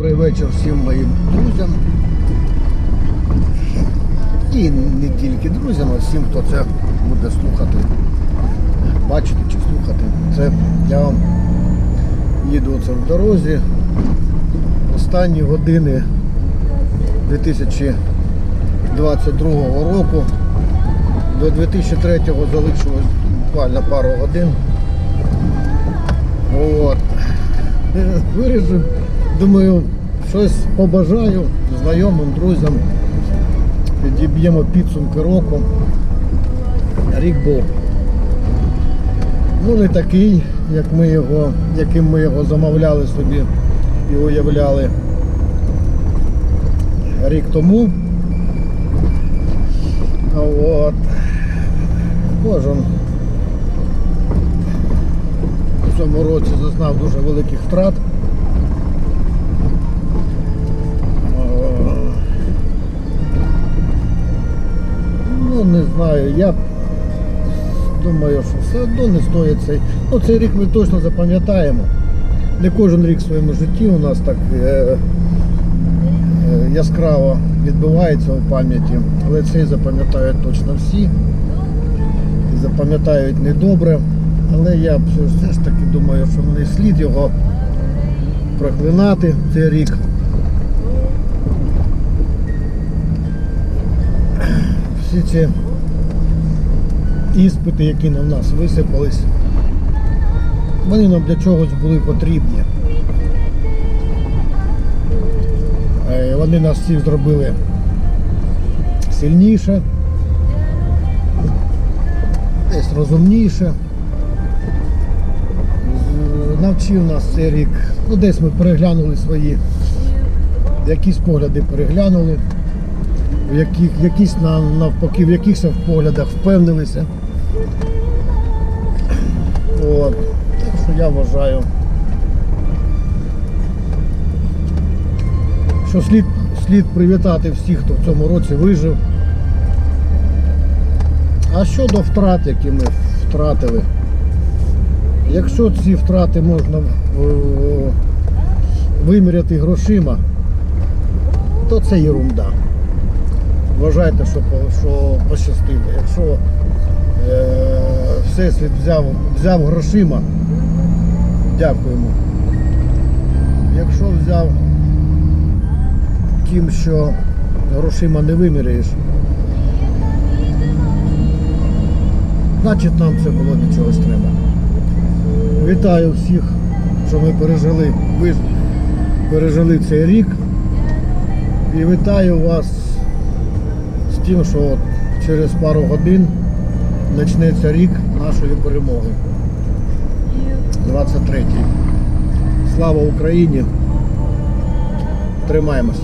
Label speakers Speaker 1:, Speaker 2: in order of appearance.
Speaker 1: Добрий вечір всім моїм друзям. І не тільки друзям, а всім, хто це буде слухати, бачити чи слухати. Це я вам їду це в дорозі. Останні години 2022 року. До 2003-го залишилось буквально пару годин. От. Вирішив, думаю, щось побажаю знайомим, друзям. Підіб'ємо підсумки року. Рік був. Ну не такий, як ми його, яким ми його замовляли собі і уявляли рік тому. От. Кожен у цьому році зазнав дуже великих втрат. Знаю, я думаю, що все одно не стоїть цей. Ну, цей рік ми точно запам'ятаємо. Не кожен рік в своєму житті у нас так е, е, яскраво відбувається у пам'яті, але цей запам'ятають точно всі. І запам'ятають недобре. Але я все- ж таки думаю, що не слід його проклинати цей рік. Всі ці іспити, які на нас висипались, вони нам для чогось були потрібні. Е, Вони нас всіх зробили сильніше, десь розумніше. Навчив нас цей рік. Ну, десь ми переглянули свої, якісь погляди переглянули, в яких, якісь на- навпаки, в якихось поглядах впевнилися. От. Так що я вважаю, що слід, слід привітати всіх, хто в цьому році вижив. А щодо втрат, які ми втратили, якщо ці втрати можна е, виміряти грошима, то це єрунда. Вважайте, що, що пощастило. Якщо е, Всесвіт взяв, взяв грошима, дякуємо. Якщо взяв тим, що грошима не виміряєш, значить нам це було для чогось треба. Вітаю всіх, що ми пережили, ви пережили цей рік. І вітаю вас тим, що от через пару годин почнеться рік нашої перемоги. 23-й. Слава Україні! Тримаємося!